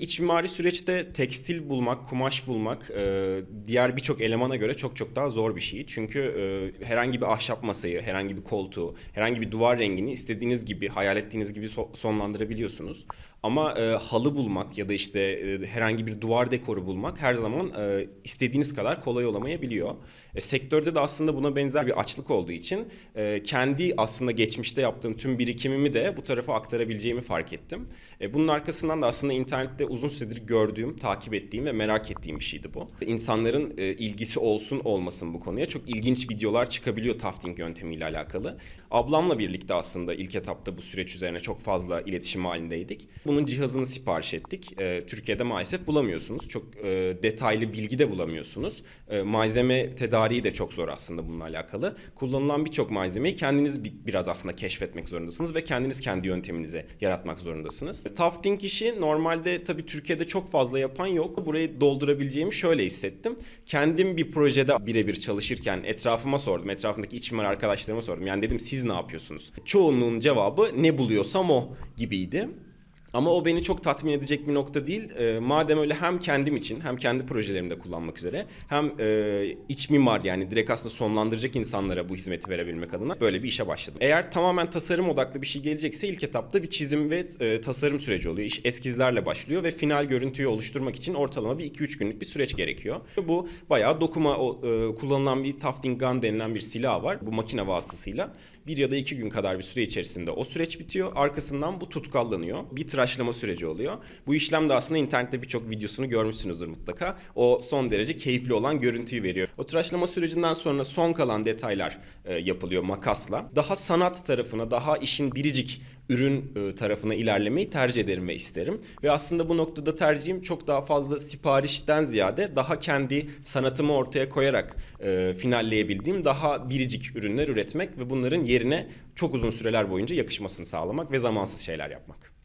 İç mimari süreçte tekstil bulmak, kumaş bulmak e, diğer birçok elemana göre çok çok daha zor bir şey. Çünkü e, herhangi bir ahşap masayı, herhangi bir koltuğu, herhangi bir duvar rengini istediğiniz gibi, hayal ettiğiniz gibi so- sonlandırabiliyorsunuz. Ama e, halı bulmak ya da işte e, herhangi bir duvar dekoru bulmak her zaman e, istediğiniz kadar kolay olamayabiliyor. E, sektörde de aslında buna benzer bir açlık olduğu için e, kendi aslında geçmişte yaptığım tüm birikimimi de bu tarafa aktarabileceğimi fark ettim. E, bunun arkasından da aslında internette uzun süredir gördüğüm, takip ettiğim ve merak ettiğim bir şeydi bu. İnsanların e, ilgisi olsun olmasın bu konuya çok ilginç videolar çıkabiliyor tafting yöntemiyle alakalı. Ablamla birlikte aslında ilk etapta bu süreç üzerine çok fazla iletişim halindeydik. Bunun cihazını sipariş ettik. E, Türkiye'de maalesef bulamıyorsunuz. Çok e, detaylı bilgi de bulamıyorsunuz. E, malzeme tedariği de çok zor aslında bununla alakalı. Kullanılan birçok malzemeyi kendiniz bi- biraz aslında keşfetmek zorundasınız ve kendiniz kendi yönteminize yaratmak zorundasınız. Tafting işi normalde tabii Türkiye'de çok fazla yapan yok. Burayı doldurabileceğimi şöyle hissettim. Kendim bir projede birebir çalışırken etrafıma sordum. Etrafımdaki iç mimar arkadaşlarıma sordum. Yani dedim siz ne yapıyorsunuz? Çoğunluğun cevabı ne buluyorsam o gibiydi. Ama o beni çok tatmin edecek bir nokta değil. Ee, madem öyle hem kendim için hem kendi projelerimde kullanmak üzere hem e, iç mimar yani direkt aslında sonlandıracak insanlara bu hizmeti verebilmek adına böyle bir işe başladım. Eğer tamamen tasarım odaklı bir şey gelecekse ilk etapta bir çizim ve e, tasarım süreci oluyor. İş eskizlerle başlıyor ve final görüntüyü oluşturmak için ortalama bir 2-3 günlük bir süreç gerekiyor. Bu bayağı dokuma o, e, kullanılan bir tafting gun denilen bir silah var. Bu makine vasıtasıyla bir ya da iki gün kadar bir süre içerisinde o süreç bitiyor. Arkasından bu tutkallanıyor. Bir tıraşlama süreci oluyor. Bu işlem de aslında internette birçok videosunu görmüşsünüzdür mutlaka. O son derece keyifli olan görüntüyü veriyor. O tıraşlama sürecinden sonra son kalan detaylar e, yapılıyor makasla. Daha sanat tarafına, daha işin biricik ürün e, tarafına ilerlemeyi tercih ederim ve isterim. Ve aslında bu noktada tercihim çok daha fazla siparişten ziyade daha kendi sanatımı ortaya koyarak e, finalleyebildiğim daha biricik ürünler üretmek ve bunların yerine çok uzun süreler boyunca yakışmasını sağlamak ve zamansız şeyler yapmak.